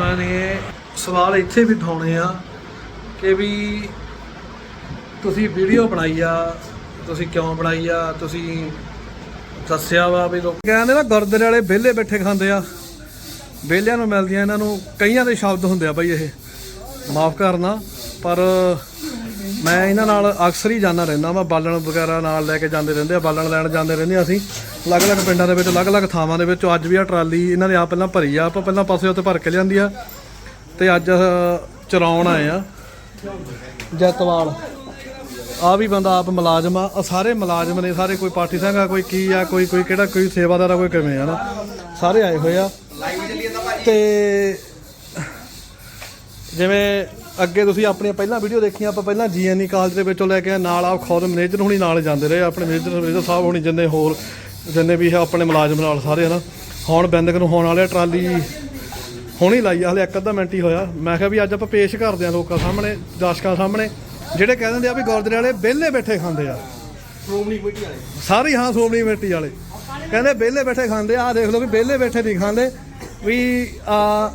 ਭਰਾਵਾਂ ਨੇ ਸਵਾਲ ਇੱਥੇ ਵੀ ਉਠਾਉਣੇ ਆ ਕਿ ਵੀ ਤੁਸੀਂ ਵੀਡੀਓ ਬਣਾਈ ਆ, ਤੁਸੀਂ ਕਿਉਂ ਬਣਾਈ ਆ, ਤੁਸੀਂ ਦੱਸਿਆ ਵਾ ਵੀ ਲੋਕ ਕਹਿੰਦੇ ਨਾ ਗੁਰਦੁਆਰੇ ਵਾਲੇ ਵਿਹਲੇ ਬੈਠੇ ਖਾਂਦੇ ਆ। ਵਿਹਲਿਆਂ ਨੂੰ ਮਿਲਦੀਆਂ ਇਹਨਾਂ ਨੂੰ ਕਈਆਂ ਦੇ ਸ਼ਬਦ ਹੁੰਦੇ ਆ ਬਾਈ ਇਹ। ਮਾਫ ਕਰਨਾ, ਪਰ ਮੈਂ ਇਹਨਾਂ ਨਾਲ ਅਕਸਰ ਹੀ ਜਾਂਦਾ ਰਹਿੰਦਾ ਮੈਂ ਬਾਲਣ ਵਗੈਰਾ ਨਾਲ ਲੈ ਕੇ ਜਾਂਦੇ ਰਹਿੰਦੇ ਆ, ਬਾਲਣ ਲੈਣ ਜਾਂਦੇ ਰਹਿੰਦੇ ਆ ਅਸੀਂ। ਅਲੱਗ-ਅਲੱਗ ਪਿੰਡਾਂ ਦੇ ਵਿੱਚ ਅਲੱਗ-ਅਲੱਗ ਥਾਵਾਂ ਦੇ ਵਿੱਚ ਅੱਜ ਵੀ ਆ ਟਰਾਲੀ ਇਹਨਾਂ ਨੇ ਆ ਪਹਿਲਾਂ ਭਰੀ ਆ ਆਪਾਂ ਪਹਿਲਾਂ ਪਾਸੇ ਉੱਤੇ ਭਰ ਕੇ ਲਿਆਂਦੀ ਆ ਤੇ ਅੱਜ ਚਰਾਉਣ ਆਏ ਆ। ਜੈਤਵਾਲ। ਆ ਵੀ ਬੰਦਾ ਆਪ ਮੁਲਾਜ਼ਮ ਆ ਆਹ ਸਾਰੇ ਮੁਲਾਜ਼ਮ ਨੇ ਸਾਰੇ ਕੋਈ ਪਾਰਟੀ ਸੰਘ ਆ ਕੋਈ ਕੀ ਆ ਕੋਈ ਕੋਈ ਕਿਹੜਾ ਕੋਈ ਸੇਵਾਦਾਰ ਆ ਕੋਈ ਕਿਵੇਂ ਆ ਨਾ ਸਾਰੇ ਆਏ ਹੋਏ ਆ। ਤੇ ਜਿਵੇਂ ਅੱਗੇ ਤੁਸੀਂ ਆਪਣੀਆਂ ਪਹਿਲਾਂ ਵੀਡੀਓ ਦੇਖੀਆਂ ਆਪਾਂ ਪਹਿਲਾਂ ਜੀਐਨਈ ਕਾਲਜ ਦੇ ਵਿੱਚੋਂ ਲੈ ਕੇ ਆਏ, ਨਾਲ ਆਪ ਖੁਦ ਮੈਨੇਜਰ ਹੁਣੀ ਨਾਲ ਜਾਂਦੇ ਰਹੇ ਆਪਣੇ ਮੈਨੇਜਰ ਮੈਨੇਜਰ ਸਾਹਿਬ ਹੁਣੀ ਜਿੰਨੇ ਹੋਰ ਜਿੰਨੇ ਵੀ ਹੈ ਆਪਣੇ ਮੁਲਾਜ਼ਮ ਨਾਲ ਸਾਰੇ ਹਨਾ ਹੁਣ ਬਿੰਦਕ ਨੂੰ ਹੋਣ ਵਾਲੇ ਟਰਾਲੀ ਹੁਣੀ ਲਾਈ ਆ ਹਲੇ ਇੱਕ ਅੱਧਾ ਮਿੰਟ ਹੀ ਹੋਇਆ। ਮੈਂ ਕਿਹਾ ਵੀ ਅੱਜ ਆਪਾਂ ਪੇਸ਼ ਕਰਦੇ ਆ ਲੋਕਾਂ ਸਾਹਮਣੇ ਦਰਸ਼ਕਾਂ ਸਾਹਮਣੇ ਜਿਹੜੇ ਕਹਿ ਦਿੰਦੇ ਆ ਵੀ ਗੁਰਦੁਆਰੇ ਵਾਲੇ ਵਿਹਲੇ ਬੈਠੇ ਖਾਂਦੇ ਆ। ਸ਼੍ਰੋਮਣੀ ਕਮੇਟੀ ਵਾਲੇ। ਸਾਰੇ ਹਾਂ ਸੋਮਣੀ ਮਿੱਟੀ ਵਾਲੇ। ਕਹਿੰਦੇ ਵਿਹਲੇ ਬੈਠੇ ਖਾਂਦੇ ਆ ਦੇਖ ਲਓ ਵੀ ਵਿਹਲੇ ਬੈਠੇ ਨਹੀਂ ਖਾਂਦੇ। ਵੀ ਆ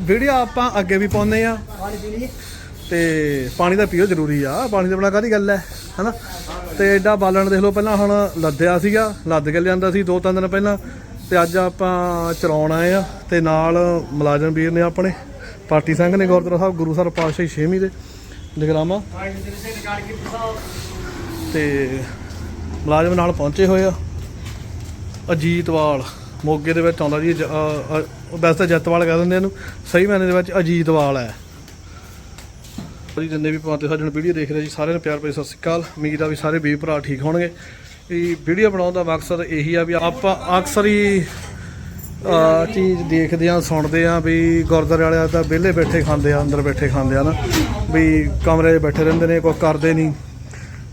ਵੀਡੀਓ ਆਪਾਂ ਅੱਗੇ ਵੀ ਪਾਉਂਦੇ ਆ। ਪਾਣੀ ਪੀਣੀ ਤੇ ਪਾਣੀ ਤਾਂ ਪੀਓ ਜ਼ਰੂਰੀ ਆ ਪਾਣੀ ਦੇ ਬਿਨਾਂ ਕਾਹਦੀ ਗੱਲ ਹੈ ਹਨਾ? ਤੇ ਐਡਾ ਬਾਲਣ ਦੇਖ ਲਓ, ਪਹਿਲਾਂ ਹੁਣ ਲੱਦਿਆ ਸੀਗਾ, ਲੱਦ ਕੇ ਲਿਆਂਦਾ ਸੀ ਦੋ ਤਿੰਨ ਦਿਨ ਪਹਿਲਾਂ, ਤੇ ਅੱਜ ਆਪਾਂ ਚਲਾਉਣ ਆਏ ਆ, ਤੇ ਨਾਲ ਮੁਲਾਜ਼ਮ ਵੀਰ ਨੇ ਆਪਣੇ, ਪਾਰਟੀ ਸਿੰਘ ਨੇ ਗੁਰਦੁਆਰਾ ਸਾਹਿਬ, ਗੁਰੂ ਸਾਹਿਬ ਪਾਤਸ਼ਾਹੀ ਛੇਵੀਂ ਦੇ ਜਗਰਾਮਾ ਤੇ ਮੁਲਾਜ਼ਮ ਨਾਲ ਪਹੁੰਚੇ ਹੋਏ ਆ, ਅਜੀਤਵਾਲ, ਮੋਗੇ ਦੇ ਵਿੱਚ ਆਉਂਦਾ ਜੀ ਵੈਸੇ ਤਾਂ ਜੱਤਵਾਲ ਕਹਿ ਦਿੰਦੇ ਇਹਨੂੰ, ਸਹੀ ਮਾਇਨੇ ਦੇ ਵਿੱਚ ਅਜੀਤਵਾਲ ਹੈ। ਜੀ ਜਿੰਨੇ ਵੀ ਪਾਉਂਦੇ ਸਾਡੇ ਨੂੰ ਵੀਡੀਓ ਦੇਖ ਰਹੇ ਜੀ, ਸਾਰਿਆਂ ਨੂੰ ਪਿਆਰ ਭਰੀ ਸਤਿ ਸ਼੍ਰੀ ਅਕਾਲ। ਉਮੀਦ ਆ ਵੀ ਸਾਰੇ ਵੀਰ ਭਰਾ ਠੀਕ ਹੋਣਗੇ। ਇਹ ਵੀਡੀਓ ਬਣਾਉਣ ਦਾ ਮਕਸਦ ਇਹੀ ਆ ਵੀ ਆਪਾਂ ਅਕਸਰ ਹੀ ਚੀਜ਼ ਦੇਖਦੇ ਆ, ਸੁਣਦੇ ਆ ਵੀ ਗੁਰਦੁਆਰੇ ਵਾਲਿਆਂ ਤਾਂ ਵਿਹਲੇ ਬੈਠੇ ਖਾਂਦੇ ਆ, ਅੰਦਰ ਬੈਠੇ ਖਾਂਦੇ ਆ ਨਾ। ਵੀ ਕਮਰੇ 'ਚ ਬੈਠੇ ਰਹਿੰਦੇ ਨੇ, ਕੋਈ ਕਰਦੇ ਨਹੀਂ।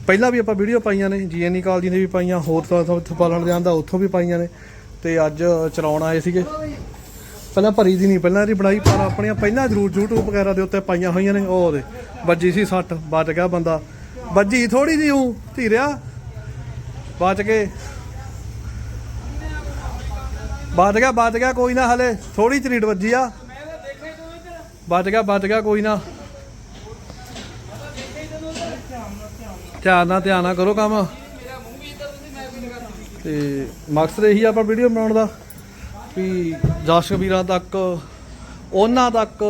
ਪਹਿਲਾਂ ਵੀ ਆਪਾਂ ਵੀਡੀਓ ਪਾਈਆਂ ਨੇ ਜੀਐਨਈ ਕਾਲਜ ਦੀਆਂ ਵੀ ਪਾਈਆਂ, ਹੋਰ ਤਾਂ ਪਾਲਣ ਜਾਂਦਾ ਉੱਥੋਂ ਵੀ ਪਾਈਆਂ ਨੇ। ਤੇ ਅੱਜ ਚਲਾਉਣ ਆਏ ਸੀਗੇ। ਪਹਿਲਾਂ ਭਰੀ ਦੀ ਨਹੀਂ, ਪਹਿਲਾਂ ਦੀ ਬਣਾਈ, ਪਰ ਆਪਣੀਆਂ ਪਹਿਲਾਂ ਜ਼ਰੂਰ YouTube ਵਗੈਰਾ ਦੇ ਉੱਤੇ ਪਾਈਆਂ ਹੋਈਆਂ ਨੇ, ਉਹ ਉਹਦੇ ਵੱਜੀ ਸੀ ਸੱਟ ਬਚ ਗਿਆ ਬੰਦਾ। ਵੱਜੀ ਥੋੜੀ ਜਿਹੀ ਹੂੰ, ਧੀਰਿਆ। ਬਚ ਕੇ ਬਚ ਗਿਆ ਬਚ ਗਿਆ, ਕੋਈ ਨਾ ਹਲੇ। ਥੋੜੀ ਚਰੀਟ ਵੱਜੀ ਆ। ਬਚ ਗਿਆ ਬਚ ਗਿਆ, ਕੋਈ ਨਾ। ਧਿਆਨ ਨਾਲ ਧਿਆਨ ਨਾਲ ਕਰੋ ਕੰਮ। ਤੇ ਮਕਸਦ ਇਹੀ ਆਪਾਂ ਵੀਡੀਓ ਬਣਾਉਣ ਦਾ, ਵੀ ਦਰਸ਼ਕ ਵੀਰਾਂ ਤੱਕ, ਉਹਨਾਂ ਤੱਕ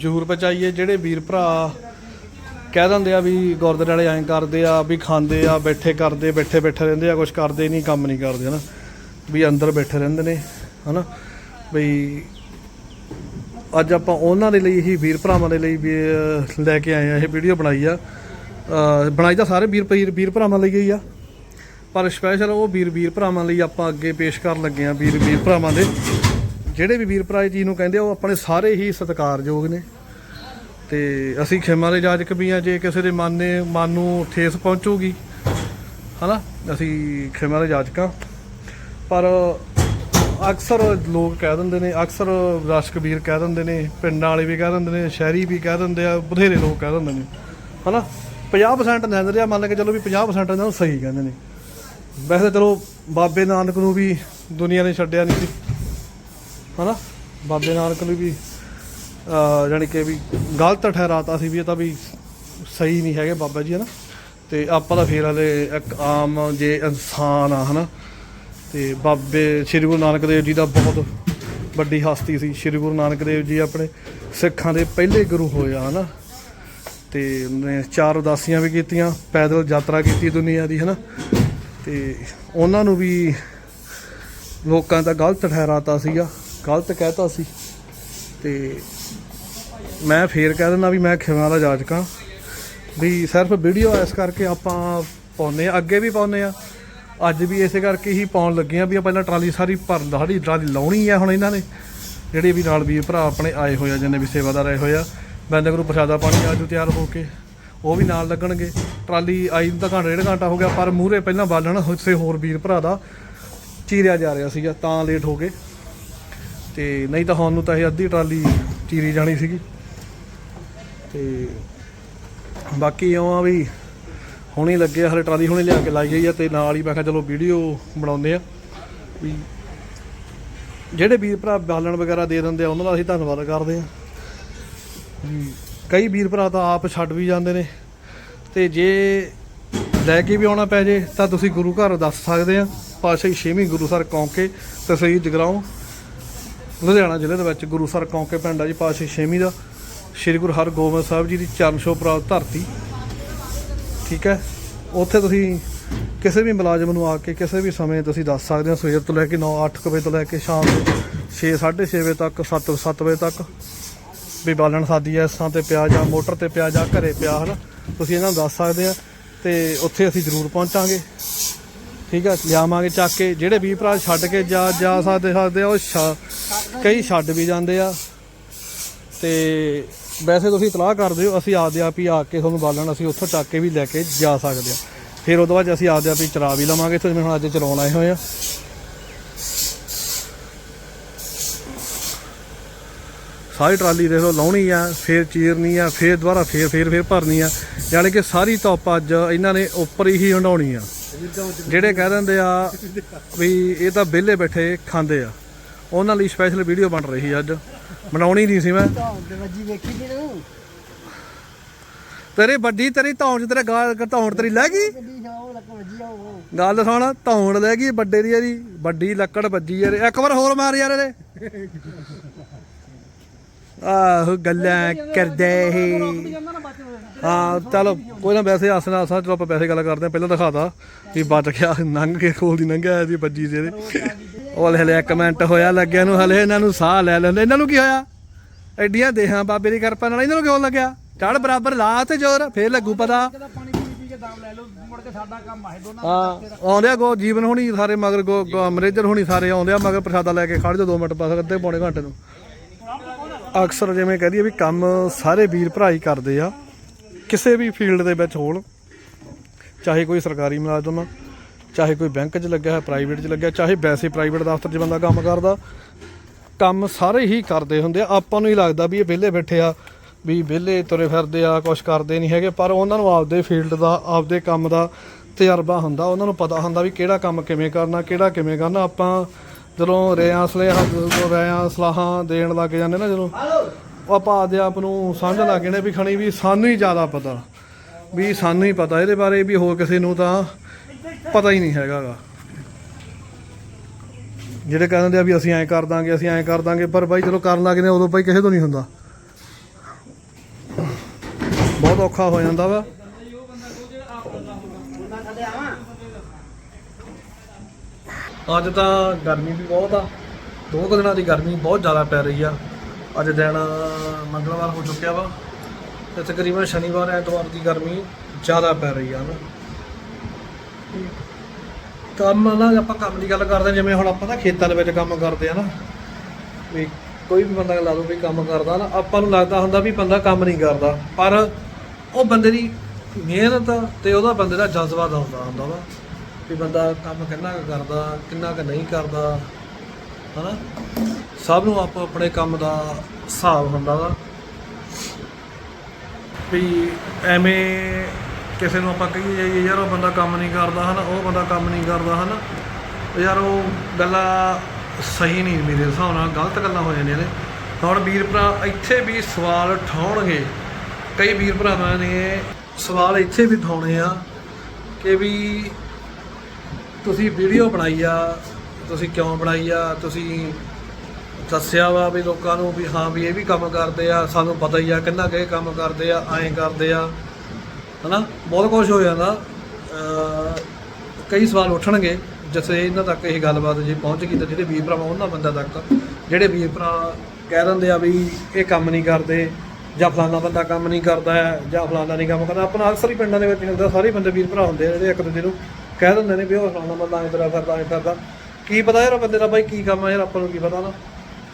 ਜ਼ਰੂਰ ਪਹੁੰਚਾਈਏ, ਜਿਹੜੇ ਵੀਰ ਭਰਾ ਕਹਿ ਦਿੰਦੇ ਆ ਵੀ ਗੁਰਦੁਆਰੇ ਵਾਲੇ ਐਂ ਕਰਦੇ ਆ, ਵੀ ਖਾਂਦੇ ਆ, ਬੈਠੇ ਕਰਦੇ, ਬੈਠੇ ਬੈਠੇ ਰਹਿੰਦੇ ਆ ਕੁਝ ਕਰਦੇ ਨਹੀਂ, ਕੰਮ ਨਹੀਂ ਕਰਦੇ, ਹਨਾ? ਵੀ ਅੰਦਰ ਬੈਠੇ ਰਹਿੰਦੇ ਨੇ, ਹਨਾ? ਬਈ ਅੱਜ ਆਪਾਂ ਉਹਨਾਂ ਦੇ ਲਈ, ਹੀ ਵੀਰ ਭਰਾਵਾਂ ਦੇ ਲਈ ਵੀ ਲੈ ਕੇ ਆਏ ਆ, ਇਹ ਵੀਡੀਓ ਬਣਾਈ ਆ। ਬਣਾਈ ਤਾਂ ਸਾਰੇ ਵੀਰ ਵੀਰ ਵੀਰ ਭਰਾਵਾਂ ਲਈ ਹੀ ਆ। ਪਰ ਸਪੈਸ਼ਲ ਉਹ ਵੀਰ ਵੀਰ ਭਰਾਵਾਂ ਲਈ ਆਪਾਂ ਅੱਗੇ ਪੇਸ਼ ਕਰਨ ਲੱਗੇ ਆ, ਵੀਰ ਵੀਰ ਭਰਾਵਾਂ ਦੇ। ਜਿਹੜੇ ਵੀ ਵੀਰ ਭਰਾ ਜੀ ਨੂੰ ਕਹਿੰਦੇ ਉਹ ਆਪਣੇ ਸਾਰੇ ਹੀ ਸਤਿਕਾਰਯੋਗ ਨੇ। ਤੇ ਅਸੀਂ ਖਿਮਾ ਦੇ ਜਾਜਕ ਵੀ ਆ, ਜੇ ਕਿਸੇ ਦੇ ਮਨ ਨੇ, ਮਨ ਨੂੰ ਠੇਸ ਪਹੁੰਚੂਗੀ, ਹਨਾ? ਅਸੀਂ ਖਿਮਾ ਦੇ ਜਾਜਕਾਂ। ਪਰ ਅਕਸਰ ਲੋਕ ਕਹਿ ਦਿੰਦੇ ਨੇ, ਅਕਸਰ ਦਰਸ਼ਕ ਵੀਰ ਕਹਿ ਦਿੰਦੇ ਨੇ, ਪਿੰਡਾਂ ਵਾਲੇ ਵੀ ਕਹਿ ਦਿੰਦੇ ਨੇ, ਸ਼ਹਿਰੀ ਵੀ ਕਹਿ ਦਿੰਦੇ ਆ, ਬਥੇਰੇ ਲੋਕ ਕਹਿ ਦਿੰਦੇ ਨੇ, ਹਨਾ? 50% ਨਜ਼ਰ ਆ ਮੰਨ ਕੇ ਚੱਲੋ ਵੀ 50% ਇਹਨਾਂ ਨੂੰ ਸਹੀ ਕਹਿੰਦੇ ਨੇ। ਵੈਸੇ ਚਲੋ ਬਾਬੇ ਨਾਨਕ ਨੂੰ ਵੀ ਦੁਨੀਆ ਨੇ ਛੱਡਿਆ ਨਹੀਂ ਸੀ। ਹਨਾ? ਬਾਬੇ ਨਾਨਕ ਨੂੰ ਵੀ, ਅਹ, ਜਾਣੀ ਕਿ ਵੀ ਗਲਤ ਠਹਿਰਾਤਾ ਸੀ ਵੀ ਇਹ ਤਾਂ ਵੀ ਸਹੀ ਨਹੀਂ ਹੈਗੇ ਬਾਬਾ ਜੀ, ਹਨਾ? ਤੇ ਆਪਾਂ ਤਾਂ ਫੇਰ ਹਲੇ ਇੱਕ ਆਮ ਜੇ ਇਨਸਾਨ ਆ, ਹਨਾ? ਤੇ ਬਾਬੇ ਸ੍ਰੀ ਗੁਰੂ ਨਾਨਕ ਦੇਵ ਜੀ ਦਾ ਬਹੁਤ ਵੱਡੀ ਹਸਤੀ ਸੀ। ਸ੍ਰੀ ਗੁਰੂ ਨਾਨਕ ਦੇਵ ਜੀ ਆਪਣੇ ਸਿੱਖਾਂ ਦੇ ਪਹਿਲੇ ਗੁਰੂ ਹੋਏ ਆ, ਹਨਾ? ਤੇ ਉਹਨੇ ਚਾਰ ਉਦਾਸੀਆਂ ਵੀ ਕੀਤੀਆਂ, ਪੈਦਲ ਯਾਤਰਾ ਕੀਤੀ ਦੁਨੀਆ ਦੀ, ਹਨਾ? ਤੇ ਉਹਨਾਂ ਨੂੰ ਵੀ ਲੋਕਾਂ ਦਾ ਗਲਤ ਠਹਿਰਾਤਾ ਸੀਗਾ। ਗਲਤ ਕਹਿਤਾ ਸੀ। ਤੇ ਮੈਂ ਫੇਰ ਕਹਿ ਦਿੰਦਾ ਵੀ ਮੈਂ ਖਿਮਾ ਦਾ ਜਾਜਕਾਂ ਵੀ ਸਿਰਫ ਵੀਡੀਓ ਇਸ ਕਰਕੇ ਆਪਾਂ ਪਾਉਨੇ ਆ ਅੱਗੇ ਵੀ ਪਾਉਨੇ ਆ ਅੱਜ ਵੀ ਇਸੇ ਕਰਕੇ ਹੀ ਪਾਉਣ ਲੱਗੇ ਆ ਵੀ ਆ ਪਹਿਲਾਂ ਟਰਾਲੀ ਸਾਰੀ ਭਰ ਸਾਡੀ ਟਰਾਲੀ ਲਾਉਣੀ ਆ ਹੁਣ ਇਹਨਾਂ ਨੇ। ਜਿਹੜੇ ਵੀ ਨਾਲ ਵੀਰ ਭਰਾ ਆਪਣੇ ਆਏ ਹੋਏ ਆ, ਜਿੰਨੇ ਵੀ ਸੇਵਾਦਾਰ ਆਏ ਹੋਏ ਆ, ਬੰਦੇ ਗੁਰੂ ਪ੍ਰਸ਼ਾਦਾ ਪਾਣੀ ਆਜੂ ਤਿਆਰ ਹੋ ਕੇ, ਉਹ ਵੀ ਨਾਲ ਲੱਗਣਗੇ। ਟਰਾਲੀ ਆਈ ਨੂੰ ਤਾਂ ਘੰਟਾ, ਡੇਢ ਘੰਟਾ ਹੋ ਗਿਆ, ਪਰ ਮੂਹਰੇ ਪਹਿਲਾਂ ਬਾਲਣ ਕਿਸੇ ਹੋਰ ਵੀਰ ਭਰਾ ਦਾ ਚੀਰਿਆ ਜਾ ਰਿਹਾ ਸੀਗਾ, ਤਾਂ ਲੇਟ ਹੋ ਗਏ। ਤੇ ਨਹੀਂ ਤਾਂ ਹੁਣ ਨੂੰ ਤਾਂ ਇਹ ਅੱਧੀ ਟਰਾਲੀ ਚੀਰੀ ਜਾਣੀ ਸੀਗੀ। ਤੇ ਬਾਕੀ ਇਉਂ ਆ ਵੀ ਹੁਣੇ ਲੱਗੇ ਆ, ਹਲੇ ਟਰਾਲੀ ਹੁਣੇ ਲਿਆ ਕੇ ਲਾਈ ਗਈ ਆ ਤੇ ਨਾਲ ਹੀ ਮੈਂ ਕਿਹਾ ਚਲੋ ਵੀਡੀਓ ਬਣਾਉਂਦੇ ਆ ਵੀ ਜਿਹੜੇ ਵੀਰ ਭਰਾ ਬਾਲਣ ਵਗੈਰਾ ਦੇ ਦਿੰਦੇ ਆ ਉਹਨਾਂ ਦਾ ਅਸੀਂ ਧੰਨਵਾਦ ਕਰਦੇ ਆ। ਵੀ ਕਈ ਵੀਰ ਭਰਾ ਤਾਂ ਆਪ ਛੱਡ ਵੀ ਜਾਂਦੇ ਨੇ। ਤੇ ਜੇ ਲੈ ਕੇ ਵੀ ਆਉਣਾ ਪੈ ਜੇ ਤਾਂ ਤੁਸੀਂ ਗੁਰੂ ਘਰ ਦੱਸ ਸਕਦੇ ਆ। ਪਾਤਸ਼ਾਹੀ ਛੇਵੀਂ ਗੁਰੂ ਸਰ ਕੌਂਕੇ ਤਹਿਸੀਲ ਜਗਰਾਉਂ। ਲੁਧਿਆਣਾ ਜ਼ਿਲ੍ਹੇ ਦੇ ਵਿੱਚ ਗੁਰੂ ਸਰ ਕੌਂਕੇ ਪਿੰਡ ਆ ਜੀ, ਪਾਤਸ਼ਾਹੀ ਛੇਵੀਂ ਦਾ। ਸ੍ਰੀ ਗੁਰੂ ਹਰਗੋਬਿੰਦ ਸਾਹਿਬ ਜੀ ਦੀ ਚਰਨ ਛੋਹ ਪ੍ਰਾਪਤ ਧਰਤੀ। ਠੀਕ ਹੈ? ਉੱਥੇ ਤੁਸੀਂ ਕਿਸੇ ਵੀ ਮੁਲਾਜ਼ਮ ਨੂੰ ਆ ਕੇ ਕਿਸੇ ਵੀ ਸਮੇਂ ਤੁਸੀਂ ਦੱਸ ਸਕਦੇ ਹੋ, ਸਵੇਰ ਤੋਂ ਲੈ ਕੇ 9 8 ਵਜੇ ਤੋਂ ਲੈ ਕੇ ਸ਼ਾਮ ਦੇ 6 6:30 ਵਜੇ ਤੱਕ 7 7 ਵਜੇ ਤੱਕ। ਵੀ ਬਾਲਣ ਸਾਦੀ ਐ ਇਸਾਂ ਤੇ ਪਿਆ ਜਾਂ ਮੋਟਰ ਤੇ ਪਿਆ ਜਾਂ ਘਰੇ ਪਿਆ, ਹਨ? ਤੁਸੀਂ ਇਹਨਾਂ ਨੂੰ ਦੱਸ ਸਕਦੇ ਆ ਤੇ ਉੱਥੇ ਅਸੀਂ ਜ਼ਰੂਰ ਪਹੁੰਚਾਂਗੇ। ਠੀਕ ਹੈ? ਲਿਆਵਾਂਗੇ ਚੱਕ ਕੇ, ਜਿਹੜੇ ਵੀ ਭਰਾ ਛੱਡ ਕੇ ਜਾ ਜਾ ਸਕਦੇ ਸਕਦੇ ਆ, ਉਹ ਛ- ਕਈ ਛੱਡ ਵੀ ਜਾਂਦੇ ਆ। ਤੇ ਵੈਸੇ ਤੁਸੀਂ ਇਤਲਾਹ ਕਰ ਦਿਓ ਅਸੀਂ ਆਪਦੇ ਆਪ ਹੀ ਆ ਕੇ ਤੁਹਾਨੂੰ ਬਾਲਣ, ਅਸੀਂ ਉੱਥੋਂ ਚੱਕ ਕੇ ਵੀ ਲੈ ਕੇ ਜਾ ਸਕਦੇ ਆ। ਫਿਰ ਉਹਦੇ ਬਾਅਦ 'ਚ ਅਸੀਂ ਆਪਦੇ ਆਪ ਹੀ ਚਲਾ ਵੀ ਲਵਾਂਗੇ ਤੇ ਜਿਵੇਂ ਹੁਣ ਅੱਜ ਚਲਾਉਣ ਆਏ ਹੋਏ ਆ। ਸਾਰੀ ਟਰਾਲੀ ਦੇਖ ਲਓ ਲਾਉਣੀ ਆ, ਫੇਰ ਚੀਰਨੀ ਆ, ਫੇਰ ਦੁਬਾਰਾ ਫੇਰ ਫੇਰ ਫੇਰ ਭਰਨੀ ਆ। ਯਾਨੀ ਕਿ ਸਾਰੀ ਧੁੱਪ ਅੱਜ ਇਹਨਾਂ ਨੇ ਉੱਪਰ ਹੀ ਹੰਡਾਉਣੀ ਆ। ਜਿਹੜੇ ਕਹਿ ਦਿੰਦੇ ਆ ਵੀ ਇਹ ਤਾਂ ਵਿਹਲੇ ਬੈਠੇ ਖਾਂਦੇ ਆ। ਉਹਨਾਂ ਲਈ ਸਪੈਸ਼ਲ ਵੀਡੀਓ ਬਣ ਰਹੀ ਅੱਜ। ਬਣਾਉਣੀ ਨਹੀਂ ਸੀ ਮੈਂ। ਵੱਜੀ ਵੇਖੀ ਤੇਰੀ ਵੱਡੀ ਤੇਰੀ ਧੌਣ ਚ ਤੇਰੇ ਗਾਲ ਧੌਣ ਤੇਰੀ ਲੈ ਗਈ? ਗੱਲ ਸੁਣ ਧੌਣ ਲੈ ਗਈ ਵੱਡੇ ਦੀ ਇਹਦੀ। ਵੱਡੀ ਲੱਕੜ ਵੱਜੀ ਯਾਰ ਇੱਕ ਵਾਰ ਹੋਰ ਮਾਰ ਯਾਰ ਇਹਦੇ। ਆਹੋ ਗੱਲਾਂ ਕਰਦੇ ਹੀ ਹਾਂ ਚਲੋ ਕੋਈ ਨਾ ਵੈਸੇ ਆਸਨਾ ਆਸਾ ਚਲੋ ਆਪਾਂ ਪੈਸੇ ਗੱਲ ਕਰਦੇ ਆ ਪਹਿਲਾਂ ਦਿਖਾਤਾ ਵੀ ਬਚ ਗਿਆ ਨੰਗ ਕੇ ਕੋਲ ਦੀ ਲੰਘਿਆ ਸੀ ਵੱਜੀ ਸੀ ਇਹਦੇ। ਉਹ ਹਲੇ ਇੱਕ ਮਿੰਟ ਹੋਇਆ, ਲੱਗਿਆ ਨੂੰ ਹਲੇ ਇਹਨਾਂ ਨੂੰ ਸਾਹ ਲੈ ਲੈਂਦੇ। ਇਹਨਾਂ ਨੂੰ ਕੀ ਹੋਇਆ? ਐਡੀਆਂ ਦੇਹਾਂ ਬਾਬੇ ਦੀ ਕਿਰਪਾ ਨਾਲ ਇਹਨਾਂ ਨੂੰ ਕਿਉਂ ਲੱਗਿਆ? ਚੜ ਬਰਾਬਰ ਲਾ ਤੇ ਜ਼ੋਰ, ਫੇਰ ਲੱਗੂ ਪਤਾ। ਪਾਣੀ ਹਾਂ ਆਉਂਦੇ ਆ ਗੋ ਜੀਵਨ ਹੋਣੀ ਸਾਰੇ ਮਗਰ ਗੋ ਅਮਰੇਜਰ ਹੋਣੀ ਸਾਰੇ ਆਉਂਦੇ ਆ ਮਗਰ ਪ੍ਰਸ਼ਾਦਾ ਲੈ ਕੇ ਖੜ ਜਾ 2 ਮਿੰਟ ਬਸ, ਅੱਧੇ ਪੌਣੇ ਘੰਟੇ ਨੂੰ। ਅਕਸਰ ਜਿਵੇਂ ਕਹਦੀ ਵੀ ਕੰਮ ਸਾਰੇ ਵੀਰ ਭਰਾ ਹੀ ਕਰਦੇ ਆ, ਕਿਸੇ ਵੀ ਫੀਲਡ ਦੇ ਵਿੱਚ ਹੋਣ, ਚਾਹੇ ਕੋਈ ਸਰਕਾਰੀ ਮੁਲਾਜ਼ਮ ਆ ਚਾਹੇ ਕੋਈ ਬੈਂਕ 'ਚ ਲੱਗਿਆ ਹੈ ਪ੍ਰਾਈਵੇਟ 'ਚ ਲੱਗਿਆ, ਚਾਹੇ ਵੈਸੇ ਪ੍ਰਾਈਵੇਟ ਦਫ਼ਤਰ 'ਚ ਬੰਦਾ ਕੰਮ ਕਰਦਾ, ਕੰਮ ਸਾਰੇ ਹੀ ਕਰਦੇ ਹੁੰਦੇ ਆ। ਆਪਾਂ ਨੂੰ ਹੀ ਲੱਗਦਾ ਵੀ ਇਹ ਵਿਹਲੇ ਬੈਠੇ ਆ, ਵੀ ਵਿਹਲੇ ਤੁਰੇ ਫਿਰਦੇ ਆ ਕੁਝ ਕਰਦੇ ਨਹੀਂ ਹੈਗੇ, ਪਰ ਉਹਨਾਂ ਨੂੰ ਆਪਦੇ ਫੀਲਡ ਦਾ, ਆਪਦੇ ਕੰਮ ਦਾ ਤਜਰਬਾ ਹੁੰਦਾ, ਉਹਨਾਂ ਨੂੰ ਪਤਾ ਹੁੰਦਾ ਵੀ ਕਿਹੜਾ ਕੰਮ ਕਿਵੇਂ ਕਰਨਾ, ਕਿਹੜਾ ਕਿਵੇਂ ਕਰਨਾ। ਆਪਾਂ ਜਦੋਂ ਰਿਆਂ ਸਲੇਹਾਂ, ਜਦੋਂ ਰਿਆਂ ਸਲਾਹਾਂ ਦੇਣ ਲੱਗ ਜਾਂਦੇ ਨਾ ਜਦੋਂ, ਉਹ ਆਪਾਂ ਆਪਦੇ ਆਪ ਨੂੰ ਸਮਝ ਲੱਗ ਜਾਂਦੇ ਵੀ ਖਣੀ ਵੀ ਸਾਨੂੰ ਹੀ ਜ਼ਿਆਦਾ ਪਤਾ, ਵੀ ਸਾਨੂੰ ਹੀ ਪਤਾ। ਇਹਦੇ ਬਾਰੇ ਵੀ ਹੋਰ ਕਿਸੇ ਨੂੰ ਤਾਂ ਪਤਾ ਹੀ ਨਹੀਂ ਹੈਗਾ ਜਿਹੜੇ ਕਹਿੰਦੇ ਆ ਵੀ ਅਸੀਂ ਐਂ ਕਰ ਦਾਂਗੇ, ਅਸੀਂ ਐਂ ਕਰ ਦਾਂਗੇ, ਪਰ ਬਾਈ ਚਲੋ ਕਰਨ ਲੱਗਦੇ ਉਦੋਂ ਬਾਈ ਕਿਸੇ ਤੋਂ ਨਹੀਂ ਹੁੰਦਾ। ਬਹੁਤ ਔਖਾ ਹੋ ਜਾਂਦਾ ਵਾ। ਅੱਜ ਤਾਂ ਗਰਮੀ ਵੀ ਬਹੁਤ ਆ। ਦੋ ਕੁ ਦਿਨਾਂ ਦੀ ਗਰਮੀ ਬਹੁਤ ਜ਼ਿਆਦਾ ਪੈ ਰਹੀ ਆ। ਅੱਜ ਦਿਨ ਮੰਗਲਵਾਰ ਹੋ ਚੁੱਕਿਆ ਵਾ ਤੇ ਤਕਰੀਬਨ ਸ਼ਨੀਵਾਰ, ਐਤਵਾਰ ਦੀ ਗਰਮੀ ਜ਼ਿਆਦਾ ਪੈ ਰਹੀ ਆ ਨਾ। ਕੰਮ ਨਾ ਆਪਾਂ ਕੰਮ ਦੀ ਗੱਲ ਕਰਦੇ ਹਾਂ, ਜਿਵੇਂ ਹੁਣ ਆਪਾਂ ਤਾਂ ਖੇਤਾਂ ਦੇ ਵਿੱਚ ਕੰਮ ਕਰਦੇ ਆ ਨਾ ਵੀ ਕੋਈ ਵੀ ਬੰਦਾ ਲਾ ਲਓ ਵੀ ਕੰਮ ਕਰਦਾ ਨਾ ਆਪਾਂ ਨੂੰ ਲੱਗਦਾ ਹੁੰਦਾ ਵੀ ਬੰਦਾ ਕੰਮ ਨਹੀਂ ਕਰਦਾ ਪਰ ਉਹ ਬੰਦੇ ਦੀ ਮਿਹਨਤ ਤੇ ਉਹਦਾ ਬੰਦੇ ਦਾ ਜਜ਼ਬਾ ਦਾ ਹੁੰਦਾ ਵਾ ਵੀ ਬੰਦਾ ਕੰਮ ਕਿੰਨਾ ਕੁ ਕਰਦਾ ਕਿੰਨਾ ਕੁ ਨਹੀਂ ਕਰਦਾ ਹਨਾ? ਸਭ ਨੂੰ ਆਪੋ ਆਪਣੇ ਕੰਮ ਦਾ ਹਿਸਾਬ ਹੁੰਦਾ ਵਾ ਵੀ ਐਵੇਂ ਕਿਸੇ ਨੂੰ ਆਪਾਂ ਕਹੀਏ ਜਾਈਏ, ਯਾਰ ਉਹ ਬੰਦਾ ਕੰਮ ਨਹੀਂ ਕਰਦਾ ਹਨਾ, ਉਹ ਬੰਦਾ ਕੰਮ ਨਹੀਂ ਕਰਦਾ ਹਨਾ। ਯਾਰ ਉਹ ਗੱਲਾਂ ਸਹੀ ਨਹੀਂ ਮੇਰੇ ਹਿਸਾਬ ਨਾਲ, ਗਲਤ ਗੱਲਾਂ ਹੋ ਜਾਂਦੀਆਂ ਨੇ। ਹੁਣ ਵੀਰ ਭਰਾ, ਇੱਥੇ ਵੀ ਸਵਾਲ ਉਠਾਉਣਗੇ। ਕਈ ਵੀਰ ਭਰਾਵਾਂ ਨੇ ਸਵਾਲ ਇੱਥੇ ਵੀ ਉਠਾਉਣੇ ਆ ਕਿ ਵੀ ਤੁਸੀਂ ਵੀਡੀਓ ਬਣਾਈ ਆ, ਤੁਸੀਂ ਕਿਉਂ ਬਣਾਈ ਆ, ਤੁਸੀਂ ਦੱਸਿਆ ਵਾ ਵੀ ਲੋਕਾਂ ਨੂੰ ਵੀ ਹਾਂ ਵੀ ਇਹ ਵੀ ਕੰਮ ਕਰਦੇ ਆ, ਸਾਨੂੰ ਪਤਾ ਹੀ ਆ ਕਿੰਨਾ ਕੁ ਕੰਮ ਕਰਦੇ ਆ, ਐਂ ਕਰਦੇ ਆ। ਹਨਾ? ਬਹੁਤ ਕੁਝ ਹੋ ਜਾਂਦਾ। ਕਈ ਸਵਾਲ ਉੱਠਣਗੇ ਜਿਵੇਂ ਇਹਨਾਂ ਤੱਕ ਇਹ ਗੱਲਬਾਤ ਜੇ ਪਹੁੰਚ ਗਈ ਤਾਂ ਜਿਹੜੇ ਵੀਰ ਭਰਾ ਉਹਨਾਂ ਬੰਦਿਆਂ ਤੱਕ, ਜਿਹੜੇ ਵੀਰ ਭਰਾ ਕਹਿ ਦਿੰਦੇ ਆ ਵੀ ਇਹ ਕੰਮ ਨਹੀਂ ਕਰਦੇ ਜਾਂ ਫਲਾਣਾ ਬੰਦਾ ਕੰਮ ਨਹੀਂ ਕਰਦਾ ਹੈ ਜਾਂ ਫਲਾਣਾ ਨਹੀਂ ਕੰਮ ਕਰਦਾ, ਆਪਣਾ ਅਕਸਰ ਹੀ ਪਿੰਡਾਂ ਦੇ ਵਿੱਚ ਹੁੰਦਾ, ਸਾਰੇ ਬੰਦੇ ਵੀਰ ਭਰਾ ਹੁੰਦੇ ਆ ਜਿਹੜੇ ਇੱਕ ਦੂਜੇ ਨੂੰ ਕਹਿ ਦਿੰਦੇ ਨੇ ਵੀ ਉਹ ਫਲਾਣਾ ਬੰਦਾ ਐਂ ਤਰ੍ਹਾਂ ਕਰਦਾ ਐਂ ਕਰਦਾ ਕੀ ਪਤਾ ਯਾਰ ਬੰਦੇ ਦਾ ਬਾਈ ਕੀ ਕੰਮ ਆ ਯਾਰ, ਆਪਾਂ ਨੂੰ ਕੀ ਪਤਾ ਨਾ।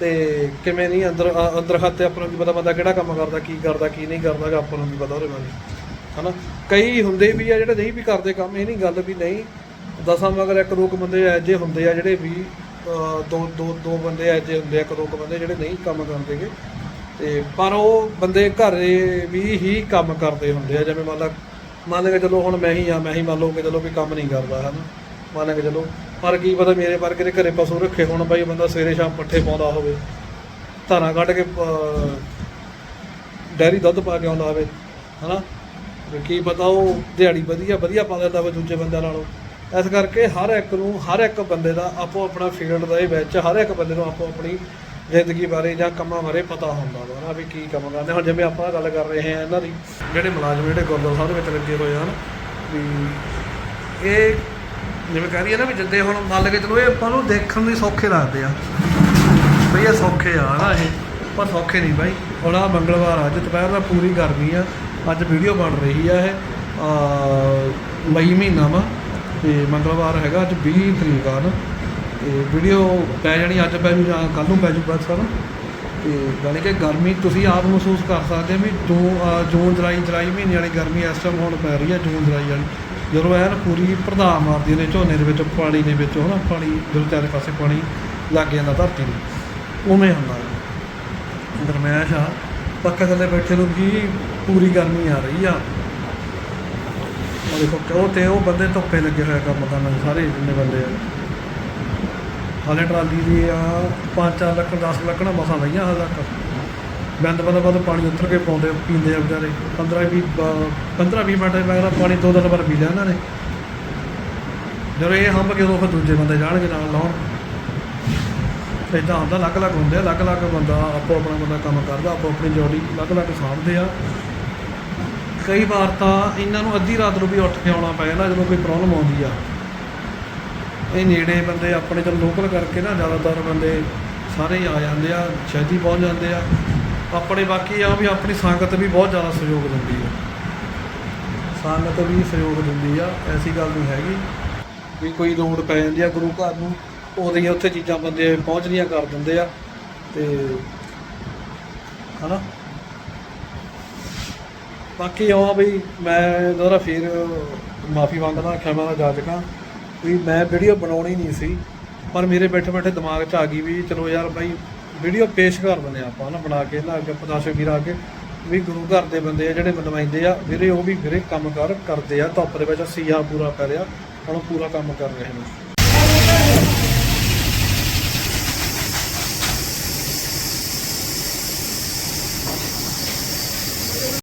ਤੇ ਕਿਵੇਂ ਨਹੀਂ, ਅੰਦਰ ਅੰਦਰ ਖਾਤੇ ਆਪਾਂ ਨੂੰ ਕੀ ਪਤਾ ਬੰਦਾ ਕਿਹੜਾ ਕੰਮ ਕਰਦਾ, ਕੀ ਕਰਦਾ, ਕੀ ਨਹੀਂ ਕਰਦਾ ਗਾ ਆਪਾਂ ਨੂੰ ਕੀ ਪਤਾ ਉਹਦੇ ਬਾਰੇ। ਹਨਾ? ਕਈ ਹੁੰਦੇ ਵੀ ਆ ਜਿਹੜੇ ਨਹੀਂ ਵੀ ਕਰਦੇ ਕੰਮ, ਇਹ ਨਹੀਂ ਗੱਲ ਵੀ ਨਹੀਂ ਦਸਾਂ ਮਗਰ ਇੱਕ ਦੋ ਕੁ ਬੰਦੇ ਇਹੋ ਜਿਹੇ ਹੁੰਦੇ ਆ ਜਿਹੜੇ ਵੀ ਦੋ ਦੋ ਦੋ ਬੰਦੇ ਇਹੋ ਜਿਹੇ ਹੁੰਦੇ ਆ, ਇੱਕ ਦੋ ਕੁ ਬੰਦੇ ਜਿਹੜੇ ਨਹੀਂ ਕੰਮ ਕਰਦੇਗੇ ਤੇ ਪਰ ਉਹ ਬੰਦੇ ਘਰੇ ਵੀ ਹੀ ਕੰਮ ਕਰਦੇ ਹੁੰਦੇ ਆ, ਜਿਵੇਂ ਮੰਨ ਲਾ, ਮੰਨ ਕੇ ਚਲੋ ਹੁਣ ਮੈਂ ਹੀ ਆ, ਮੈਂ ਹੀ ਮੰਨ ਲਓ ਕਿ ਚਲੋ ਵੀ ਕੰਮ ਨਹੀਂ ਕਰਦਾ, ਹਨਾ? ਮੰਨ ਕੇ ਚਲੋ, ਪਰ ਕੀ ਪਤਾ ਮੇਰੇ ਵਰਗੇ ਦੇ ਘਰੇ ਪਸ਼ੂ ਰੱਖੇ ਹੋਣ ਬਾਈ, ਬੰਦਾ ਸਵੇਰੇ ਸ਼ਾਮ ਪੱਠੇ ਪਾਉਂਦਾ ਹੋਵੇ, ਧਾਰਾਂ ਕੱਢ ਕੇ ਡੈਰੀ ਦੁੱਧ ਪਾ ਕੇ ਆਉਂਦਾ ਹੋਵੇ, ਹਨਾ? ਵੀ ਕੀ ਪਤਾ ਉਹ ਦਿਹਾੜੀ ਵਧੀਆ ਵਧੀਆ ਪਾ ਦਿੰਦਾ ਵਾ ਦੂਜੇ ਬੰਦਿਆਂ ਨਾਲੋਂ। ਇਸ ਕਰਕੇ ਹਰ ਇੱਕ ਨੂੰ ਹਰ ਇੱਕ ਬੰਦੇ ਦਾ ਆਪੋ ਆਪਣਾ ਫੀਲਡ ਦੇ ਵਿੱਚ ਹਰ ਇੱਕ ਬੰਦੇ ਨੂੰ ਆਪੋ ਆਪਣੀ ਜ਼ਿੰਦਗੀ ਬਾਰੇ ਜਾਂ ਕੰਮਾਂ ਬਾਰੇ ਪਤਾ ਹੁੰਦਾ ਵਾ ਨਾ ਵੀ ਕੀ ਕੰਮ ਕਰਦੇ ਹੁਣ ਜਿਵੇਂ ਆਪਾਂ ਗੱਲ ਕਰ ਰਹੇ ਹਾਂ ਇਹਨਾਂ ਦੀ, ਜਿਹੜੇ ਮੁਲਾਜ਼ਮ ਜਿਹੜੇ ਗੁਰਦੁਆਰਾ ਸਾਹਿਬ ਦੇ ਵਿੱਚ ਲੱਗੇ ਹੋਏ ਹਨ ਵੀ ਇਹ ਜਿਵੇਂ ਕਹਿ ਰਹੀ ਹੈ ਨਾ ਵੀ ਜਿੱਦੇ ਹੁਣ ਮੰਨ ਕੇ ਚਲੋ ਇਹ ਆਪਾਂ ਨੂੰ ਦੇਖਣ ਨੂੰ ਸੌਖੇ ਲੱਗਦੇ ਆ। ਬਈ ਇਹ ਸੌਖੇ ਆ ਨਾ ਇਹ, ਪਰ ਸੌਖੇ ਨਹੀਂ ਬਾਈ। ਹੁਣ ਆ ਮੰਗਲਵਾਰ ਆ, ਅੱਜ ਦੁਪਹਿਰ ਦਾ ਪੂਰੀ ਗਰਮੀ ਆ। ਅੱਜ ਵੀਡੀਓ ਬਣ ਰਹੀ ਆ ਇਹ ਮਈ ਮਹੀਨਾ ਵਾ, ਤੇ ਮੰਗਲਵਾਰ ਹੈਗਾ ਅੱਜ 20 ਤਰੀਕ ਆ ਨਾ, ਤੇ ਵੀਡੀਓ ਪੈ ਜਾਣੀ ਅੱਜ ਪੈ ਜੂ ਜਾਂ ਕੱਲ ਨੂੰ ਪੈ ਜੂ ਬਸ ਸਾਰਾ ਤੇ ਜਾਣੀ ਕਿ ਗਰਮੀ ਤੁਸੀਂ ਆਪ ਮਹਿਸੂਸ ਕਰ ਸਕਦੇ ਵੀ ਜੂਨ ਜੂਨ, ਜੁਲਾਈ ਜੁਲਾਈ ਮਹੀਨੇ ਵਾਲੀ ਗਰਮੀ ਇਸ ਟਾਈਮ ਹੁਣ ਪੈ ਰਹੀ ਹੈ ਜੂਨ, ਜੁਲਾਈ ਵਾਲੀ। ਜਦੋਂ ਐਨ ਪੂਰੀ ਪ੍ਰਧਾ ਮਾਰਦੀ ਨੇ ਝੋਨੇ ਦੇ ਵਿੱਚ, ਪਾਣੀ ਦੇ ਵਿੱਚ, ਹਨਾ? ਪਾਣੀ, ਜਦੋਂ ਚਾਰੇ ਪਾਸੇ ਪਾਣੀ ਲੱਗ ਜਾਂਦਾ ਧਰਤੀ ਨੂੰ। ਉਵੇਂ ਹੁੰਦਾ। ਹੈ। ਆ। ਪੱਕਾ ਥੱਲੇ ਬੈਠੇ ਨੂੰ ਵੀ ਪੂਰੀ ਗਰਮੀ ਆ ਰਹੀ ਆ। ਉਹ ਦੇਖੋ ਕਿ ਤੇ ਉਹ ਬੰਦੇ ਧੁੱਪੇ ਲੱਗੇ ਹੋਏ ਕੰਮ ਕਰਨ ਸਾਰੇ ਜਿੰਨੇ ਬੰਦੇ ਆ। ਹਾਲੇ ਟਰਾਲੀ ਦੀ ਆ 5-4 ਲੱਖ 10 ਲੱਖ ਨਾ ਮਸਾਂ ਲਈਆਂ ਹਾਲੇ ਤੱਕ। ਬੰਦ ਬੰਦ ਬੰਦ ਪਾਣੀ ਉੱਤਰ ਕੇ ਪਾਉਂਦੇ ਪੀਂਦੇ ਆ ਵਿਚਾਰੇ। 15 20 15 20 ਮਿੰਟ ਮਗਰ ਪਾਣੀ ਦੋ ਦਿਨ ਵਾਰ ਪੀ ਲਿਆ ਇਹਨਾਂ ਨੇ। ਜਦੋਂ ਇਹ ਹੰਬ ਕੇ ਉਦੋਂ ਫਿਰ ਦੂਜੇ ਬੰਦੇ ਜਾਣਗੇ ਨਾਲ ਲਾਉਣ। ਇਦਾਂ ਹੁੰਦਾ, ਅਲੱਗ-ਅਲੱਗ ਹੁੰਦੇ ਆ, ਅਲੱਗ-ਅਲੱਗ ਬੰਦਾ ਆਪੋ ਆਪਣਾ ਬੰਦਾ ਕੰਮ ਕਰਦਾ, ਆਪੋ ਆਪਣੀ ਜੋੜੀ ਅਲੱਗ-ਅਲੱਗ ਸਾਂਭਦੇ ਆ। ਕਈ ਵਾਰ ਤਾਂ ਇਹਨਾਂ ਨੂੰ ਅੱਧੀ ਰਾਤ ਨੂੰ ਵੀ ਉੱਠ ਕੇ ਆਉਣਾ ਪੈ ਜਾਂਦਾ ਜਦੋਂ ਕੋਈ ਪ੍ਰੋਬਲਮ ਆਉਂਦੀ ਆ। ਇਹ ਨੇੜੇ ਬੰਦੇ ਆਪਣੇ ਚਲ ਲੋਕਲ ਕਰਕੇ ਨਾ ਜ਼ਿਆਦਾਤਰ ਬੰਦੇ ਸਾਰੇ ਹੀ ਆ ਜਾਂਦੇ ਆ ਛੇਤੀ ਪਹੁੰਚ ਜਾਂਦੇ ਆ। ਆਪਣੇ ਬਾਕੀ ਆ ਵੀ ਆਪਣੀ ਸੰਗਤ ਵੀ ਬਹੁਤ ਜ਼ਿਆਦਾ ਸਹਿਯੋਗ ਦਿੰਦੀ ਆ। ਸੰਗਤ ਵੀ ਸਹਿਯੋਗ ਦਿੰਦੀ ਆ, ਐਸੀ ਗੱਲ ਨਹੀਂ ਹੈਗੀ। ਵੀ ਕੋਈ ਲੋੜ ਪੈ ਜਾਂਦੀ ਆ ਗੁਰੂ ਘਰ ਨੂੰ ਉਹਦੇ ਉੱਥੇ ਚੀਜ਼ਾਂ ਬੰਦੇ ਪਹੁੰਚਦੀਆਂ ਕਰ ਦਿੰਦੇ ਆ ਤੇ ਹਨਾ? ਬਾਕੀ ਆ ਬਈ ਮੈਂ ਦੁਬਾਰਾ ਫਿਰ ਮਾਫੀ ਮੰਗਦਾ ਖਿਮਾ ਜਾ ਚੁੱਕਾ ਵੀ ਮੈਂ ਵੀਡੀਓ ਬਣਾਉਣੀ ਨਹੀਂ ਸੀ, ਪਰ ਮੇਰੇ ਬੈਠੇ ਬੈਠੇ ਦਿਮਾਗ 'ਚ ਆ ਗਈ ਵੀ ਚਲੋ ਯਾਰ ਬਾਈ ਵੀਡੀਓ ਪੇਸ਼ ਕਰ ਦਿੰਦੇ ਆਪਾਂ ਨਾ ਬਣਾ ਕੇ ਨਾ ਅੱਗੇ ਪਤਾਸ਼ੇ ਵੀਰ ਆ ਕੇ ਵੀ ਗੁਰੂ ਘਰ ਦੇ ਬੰਦੇ ਆ ਜਿਹੜੇ ਨੁਮਾਇੰਦੇ ਆ, ਵੀਰੇ ਉਹ ਵੀ ਵੀਰੇ ਕੰਮ ਕਰ, ਕਰਦੇ ਆ, ਧੁੱਪ ਦੇ ਵਿੱਚ ਸੀਆ ਪੂਰਾ ਕਰ ਰਿਹਾ, ਹੁਣ ਪੂਰਾ ਕੰਮ ਕਰ ਰਹੇ ਨੇ।